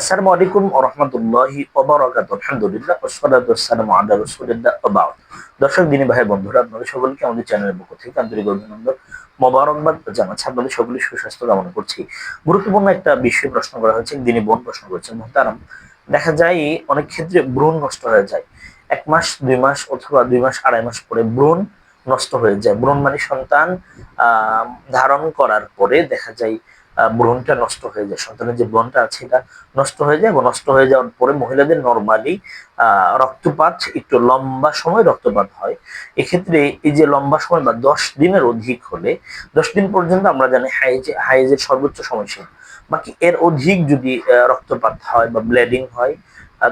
আসসালামু আলাইকুম রাহমাতুল্লাহি ওয়া বারাকাতুহু। আলহামদুলিল্লাহ ওয়া সলাতু ওয়াসসালামু আলা রাসূলিল্লাহ ওয়া বা'দ। দর্শক, দিনী ভাই, বন্ধুরা, আপনাদের সকলকে আমাদের চ্যানেলের পক্ষ থেকে আন্তরিক অভিনন্দন, মোবারকবাদ জানাচ্ছি। আপনাদের সকলের সুস্বাস্থ্য কামনা করছি। গুরুত্বপূর্ণ একটা বিষয় প্রশ্ন করা হয়েছে দিনী বোন প্রশ্ন করেছেন মোহতারাম। দেখা যায় অনেক ক্ষেত্রে ভ্রূণ নষ্ট হয়ে যায়। এক মাস, দুই মাস অথবা দুই মাস, আড়াই মাস পরে ভ্রূণ নষ্ট হয়ে যায়। ভ্রূণ মানে সন্তান ধারণ করার পরে দেখা যায় আহ, ভ্রূণটা নষ্ট হয়ে যায়। সন্তানের যে ব্রণটা আছে এটা নষ্ট হয়ে যায় এবং নষ্ট হয়ে যাওয়ার পরে মহিলাদের নর্মালি রক্তপাত একটু লম্বা সময় রক্তপাত হয়। এক্ষেত্রে এই যে লম্বা সময় বা দশ দিনের অধিক হলে দশ দিন পর্যন্ত আমরা জানি হাইজে হাইজের সর্বোচ্চ সময়সীমা। বাকি এর অধিক যদি রক্তপাত হয় বা ব্লিডিং হয়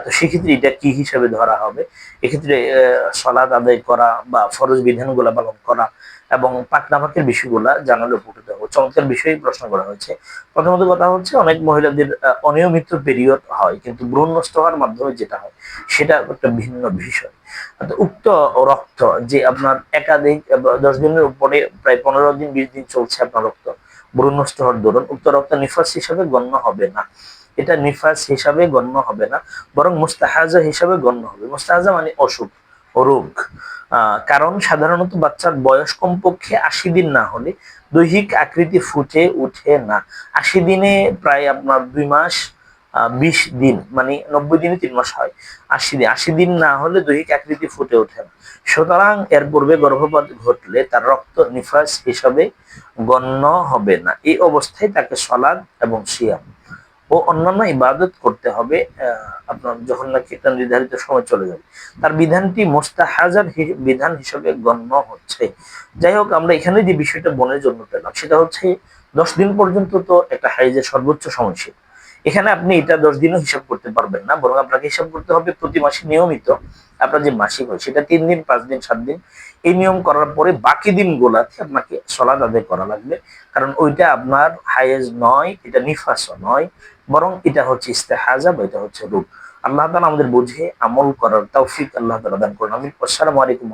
তো সেক্ষেত্রে এটা কি হিসাবে ধরা হবে? এক্ষেত্রে সলাদ আদায় করা বা ফরজ বিধানগুলা পালন করা এবং পাকনামাকের বিষয়গুলা জানালে উপকৃত হবে। চমৎকার বিষয়ে প্রশ্ন করা হয়েছে। প্রথমত কথা হচ্ছে, অনেক মহিলাদের অনিয়মিত পিরিয়ড হয়, কিন্তু ভ্রূণ নষ্ট হওয়ার মাধ্যমে যেটা হয়, সেটা একটা ভিন্ন বিষয়। উক্ত রক্ত, যে আপনার একাধিক দশ দিনের উপরে প্রায় পনেরো দিন, বিশ দিন চলছে আপনার রক্ত ভ্রূণ নষ্ট হওয়ার দরুন, উক্ত রক্ত নিফাস হিসাবে গণ্য হবে না। এটা নিফাস হিসাবে গণ্য হবে না, বরং মুস্তাহাজা হিসাবে গণ্য হবে। মুস্তাহাজা মানে অসুখ, রোগ। কারণ সাধারণত বাচ্চার বয়স কমপক্ষে আশি দিন না হলে দৈহিক আকৃতি ফুটে উঠে না। আশি দিনে প্রায় আপনার দুই মাস বিশ দিন মানে নব্বই দিনে তিন মাস হয় আশি দিন। আশি দিন না হলে দৈহিক আকৃতি ফুটে ওঠে না। সুতরাং এর পূর্বে গর্ভপাত ঘটলে তার রক্ত নিফাস হিসাবে গণ্য হবে না। এই অবস্থায় তাকে সলাদ এবং সিয়াম। ও অন্যান্য ইবাদত করতে হবে আপনার যখন নাকি তার নির্ধারিত সময় চলে যাবে। তার বিধানটি মোস্তাহাজার বিধান হিসেবে গণ্য হচ্ছে। যাই হোক, আমরা এখানে যে বিষয়টা বনের জন্য পেলাম, সেটা হচ্ছে দশ দিন পর্যন্ত তো একটা হাইজের সর্বোচ্চ সময়সীমা। এখানে আপনি এটা দশ দিনও হিসাব করতে পারবেন না, বরং আপনাকে হিসাব করতে হবে প্রতি মাসে নিয়মিত। আপনার যে মাসিক হয়, সেটা তিন দিন, পাঁচ দিন, সাত দিন, এই নিয়ম করার পরে বাকি দিনগুলাতে আপনাকে সলাদ আদায় করা লাগবে। কারণ ওইটা আপনার হায়েজ নয়, এটা নিফাস নয়, বরং এটা হচ্ছে ইস্তেহাজা বা এটা হচ্ছে রূপ আল্লাহ তালা আমাদের বুঝে আমল করার তৌফিক আল্লাহ তালা দান করুন। আমি আসসালামু আলাইকুম